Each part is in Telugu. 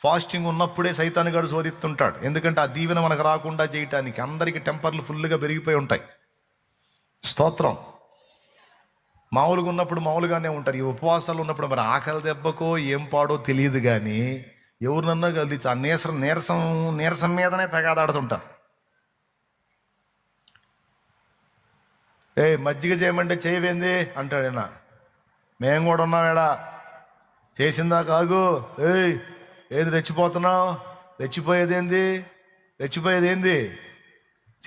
ఫాస్టింగ్ ఉన్నప్పుడే సైతాన్ని గడు శోధిస్తుంటాడు. ఎందుకంటే ఆ దీవెన మనకు రాకుండా చేయటానికి అందరికీ టెంపర్లు ఫుల్గా పెరిగిపోయి ఉంటాయి. స్తోత్రం. మామూలుగా ఉన్నప్పుడు మామూలుగానే ఉంటారు. ఈ ఉపవాసాలు ఉన్నప్పుడు మరి ఆకలి దెబ్బకో ఏం పాడో తెలియదు కానీ ఎవరినన్నా కలిసి ఆ నీరసం నీరసం నీరసం మీదనే తగాదాడుతుంటారు. ఏ మజ్జిగ చేయమంటే చేయవేంది? అంటాడేనా మేము కూడా ఉన్నామేడా చేసిందా కాగు ఏయ్ ఏది రెచ్చిపోతున్నావు? రెచ్చిపోయేది ఏంది? రెచ్చిపోయేది ఏంది?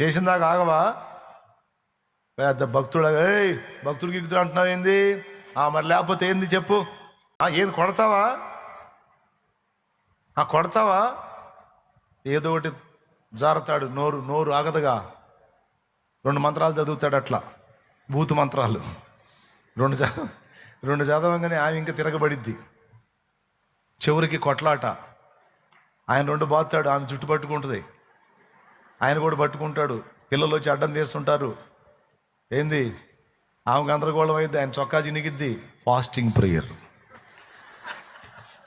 చేసిందాక ఆగవా? పెద్ద భక్తుడు ఏయ్ భక్తుడికి గిక్తుడు అంటున్నావు ఏంది? ఆ మరి లేకపోతే ఏంది చెప్పు. ఆ ఏది కొడతావా? ఆ కొడతావా? ఏదో ఒకటి జారతాడు నోరు నోరు ఆగదుగా. రెండు మంత్రాలు చదువుతాడు అట్లా. భూత మంత్రాలు. రెండు చదవ రెండు చదవంగానే ఆమె ఇంకా తిరగబడిద్ది. చివరికి కొట్లాట. ఆయన రెండు బాతాడు ఆమె జుట్టు పట్టుకుంటుంది. ఆయన కూడా పట్టుకుంటాడు. పిల్లలు వచ్చి అడ్డం తీస్తుంటారు. ఏంది? ఆమె గందరగోళం అయింది ఆయన చొక్కా చినిగిద్ది. ఫాస్టింగ్ ప్రేయర్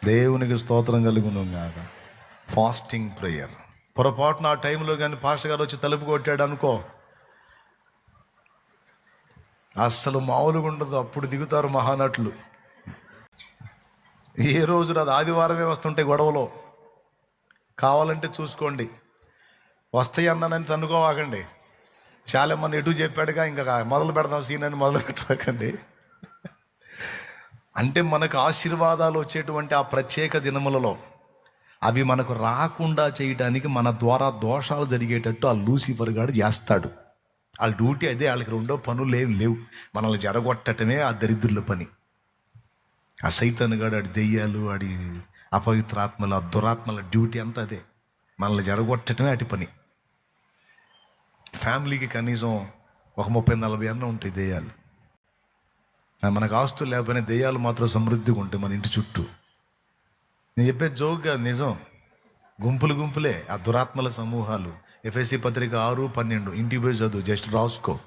దేవునికి స్తోత్రం కలుగును కాక ఫాస్టింగ్ ప్రేయర్ పొరపాటున ఆ టైంలో కానీ పాస్టర్ గారు వచ్చి తలుపు కొట్టాడు అనుకో. అస్సలు మామూలుగా ఉండదు. అప్పుడు దిగుతారు మహానటులు. ఏ రోజు అది ఆదివారమే వస్తుంటాయి గొడవలో? కావాలంటే చూసుకోండి. వస్తాయి అన్నానని తన్నుకోవాకండి శాలెమ్మని ఎటు చెప్పాడుగా? ఇంకా మొదలు పెడదాం సీన్ అని మొదలు పెట్టకండి అంటే మనకు ఆశీర్వాదాలు వచ్చేటువంటి ఆ ప్రత్యేక దినములలో అవి మనకు రాకుండా చేయటానికి మన ద్వారా దోషాలు జరిగేటట్టు ఆ లూసిఫర్ గాడు చేస్తాడు. వాళ్ళ డ్యూటీ అదే వాళ్ళకి రెండో పనులు ఏమి లేవు. మనల్ని జరగొట్టటమే ఆ దరిద్రుల పని. ఆ సైతాన్ గాడు ఆడి దెయ్యాలు ఆడి అపవిత్రాత్మలు ఆ దురాత్మల డ్యూటీ అంతా అదే. మనల్ని జడగొట్టడమే అటు పని. ఫ్యామిలీకి కనీసం ఒక ముప్పై నలభై అన్న ఉంటాయి దెయ్యాలు. మనకు ఆస్తులు లేకపోయినా దెయ్యాలు మాత్రం సమృద్ధిగా ఉంటాయి మన ఇంటి చుట్టూ. నేను చెప్పే జోక్గా నిజం. గుంపులు గుంపులే ఆ దురాత్మల సమూహాలు. ఎఫ్ఎస్సి పత్రిక ఆరు పన్నెండు ఇంటి పోయి చదువు జస్ట్ రాసుకో.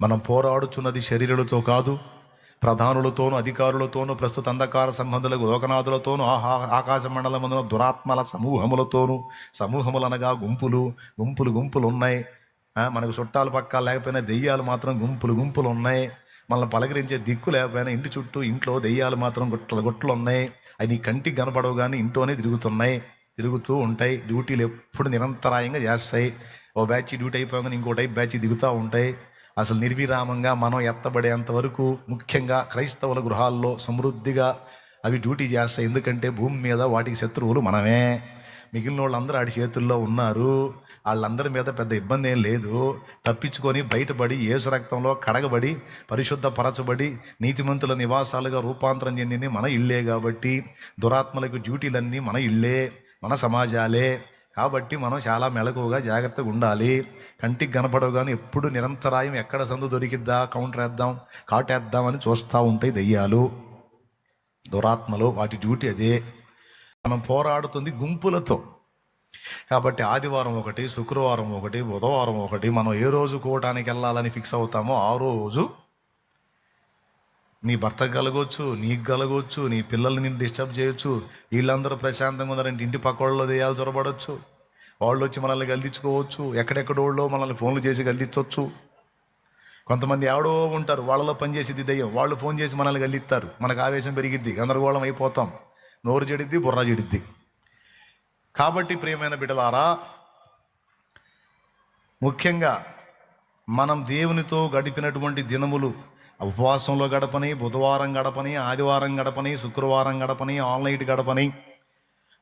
మనం పోరాడుచున్నది శరీరులతో కాదు ప్రధానులతోనూ అధికారులతోనూ ప్రస్తుత అంధకార సంబంధులకు లోకనాథులతోనూ ఆహా ఆకాశ మండలమున దురాత్మల సమూహములతోనూ సమూహములనగా గుంపులు గుంపులు గుంపులు ఉన్నాయి మనకు చుట్టాలు పక్క లేకపోయినా దెయ్యాలు మాత్రం గుంపులు గుంపులు ఉన్నాయి మనల్ని పలకరించే దిక్కు లేకపోయినా ఇంటి చుట్టూ ఇంట్లో దెయ్యాలు మాత్రం గుట్టలు గుట్టలు ఉన్నాయి అది కంటికి కనపడవు కానీ ఇంట్లోనే తిరుగుతున్నాయి తిరుగుతూ ఉంటాయి. డ్యూటీలు ఎప్పుడు నిరంతరాయంగా చేస్తాయి. ఓ బ్యాచ్ డ్యూటీ అయిపోగానే ఇంకో టైప్ బ్యాచ్ దిగుతూ ఉంటాయి. అసలు నిర్విరామంగా మనం ఎత్తబడేంత వరకు ముఖ్యంగా క్రైస్తవుల గృహాల్లో సమృద్ధిగా అవి డ్యూటీ చేస్తాయి. ఎందుకంటే భూమి మీద వాటికి శత్రువులు మనమే. మిగిలిన వాళ్ళందరూ ఆడి చేతుల్లో ఉన్నారు. వాళ్ళందరి మీద పెద్ద ఇబ్బంది ఏం లేదు. తప్పించుకొని బయటపడి ఏసు రక్తంలో కడగబడి పరిశుద్ధపరచబడి నీతిమంతుల నివాసాలుగా రూపాంతరం చెందింది మన ఇళ్ళే కాబట్టి దురాత్మలకు డ్యూటీలన్నీ మన ఇళ్ళే మన సమాజాలే. కాబట్టి మనం చాలా మెలకువగా జాగ్రత్తగా ఉండాలి. కంటికి కనపడవు కానీ ఎప్పుడు నిరంతరాయం ఎక్కడ సందు దొరికిద్దా? కౌంటర్ వేద్దాం కాటేద్దామని చూస్తూ ఉంటాయి దెయ్యాలు. దురాత్మలు వాటి డ్యూటీ అదే. మనం పోరాడుతుంది గుంపులతో. కాబట్టి ఆదివారం ఒకటి శుక్రవారం ఒకటి బుధవారం ఒకటి మనం ఏ రోజు కోవటానికి వెళ్ళాలని ఫిక్స్ అవుతామో ఆ రోజు నీ భర్త కలగొచ్చు నీకు కలగొచ్చు నీ పిల్లల్ని డిస్టర్బ్ చేయొచ్చు వీళ్ళందరూ ప్రశాంతంగా ఉన్నారంటే ఇంటి పక్క దేయాలు చొరబడవచ్చు వాళ్ళు వచ్చి మనల్ని గల్దించుకోవచ్చు ఎక్కడెక్కడోళ్ళో మనల్ని ఫోన్లు చేసి గల్దించవచ్చు కొంతమంది ఎవడో ఉంటారు వాళ్ళలో పనిచేసేది దయ్యం. వాళ్ళు ఫోన్ చేసి మనల్ని గల్దిస్తారు మనకు ఆవేశం పెరిగిద్ది గందరగోళం అయిపోతాం. నోరు చెడిద్ది బుర్ర చెడిద్ది. కాబట్టి ప్రియమైన బిడ్డలారా ముఖ్యంగా మనం దేవునితో గడిపినటువంటి దినములు ఉపవాసంలో గడపని బుధవారం గడపని ఆదివారం గడపని శుక్రవారం గడపని ఆన్లైట్ గడపని.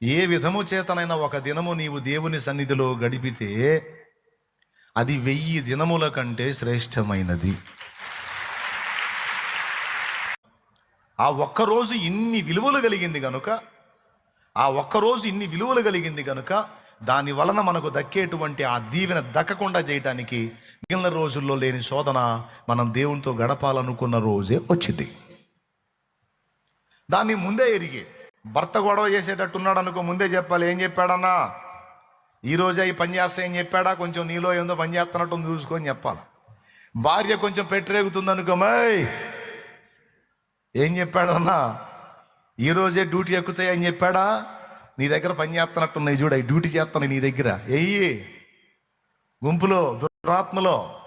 ఏ విధము చేతనైనా ఒక దినము నీవు దేవుని సన్నిధిలో గడిపితే అది వెయ్యి దినముల కంటే శ్రేష్టమైనది. ఆ ఒక్కరోజు ఇన్ని విలువలు కలిగింది కనుక ఆ ఒక్కరోజు ఇన్ని విలువలు కలిగింది కనుక దాని వలన మనకు దక్కేటువంటి ఆ దీవెన దక్కకుండా చేయటానికి మిగిలిన రోజుల్లో లేని శోధన మనం దేవునితో గడపాలనుకున్న రోజే వచ్చింది. దాన్ని ముందే ఎరిగి భర్త గొడవ చేసేటట్టున్నాడు అనుకో ముందే చెప్పాలి ఏం చెప్పాడన్నా? ఈ రోజే ఈ పని చెప్పాడా? కొంచెం నీలో ఏందో పని చేస్తున్నట్టు చూసుకొని చెప్పాలి. భార్య కొంచెం పెట్టరేగుతుంది అనుకో మై ఏం చెప్పాడన్నా? ఈ రోజే డ్యూటీ ఎక్కుతాయని చెప్పాడా? నీ దగ్గర పని చేస్తున్నట్టున్నాయి చూడ డ్యూటీ చేస్తున్నాయి నీ దగ్గర. ఎయ్యి గుంపులో దురాత్మలో.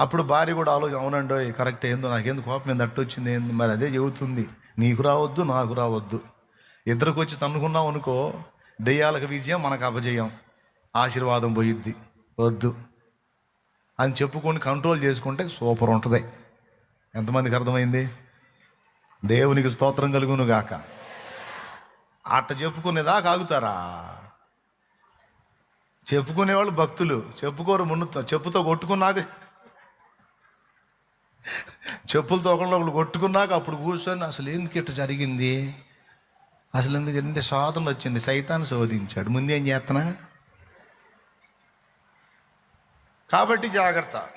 అప్పుడు భార్య కూడా ఆలోచన అవునండో కరెక్ట్ ఏందో నాకేందు కోపం ఏంది అట్టు వచ్చింది ఏంది మరి అదే చెబుతుంది. నీకు రావద్దు నాకు రావద్దు. ఇద్దరికి వచ్చి తన్నుకున్నాం అనుకో దెయ్యాలకు విజయం మనకు అపజయం. ఆశీర్వాదం పోయిద్ది. వద్దు. అని చెప్పుకొని కంట్రోల్ చేసుకుంటే సూపర్ ఉంటుంది. ఎంతమందికి అర్థమైంది? దేవునికి స్తోత్రం కలుగును గాక అట్ట చెప్పుకునేదా ఆగుతారా? చెప్పుకునేవాళ్ళు భక్తులు. చెప్పుకోరు మున్నుతో చెప్పుతో కొట్టుకున్నాక చెప్పులతో ఒకళ్ళు ఒకళ్ళు కొట్టుకున్నాక అప్పుడు కూర్చొని అసలు ఎందుకు ఇట్ట జరిగింది? అసలు ఎందుకు ఎంత శోధన వచ్చింది. సైతాన్ని శోధించాడు. ముందేం చేస్తున్నా కాబట్టి జాగ్రత్త.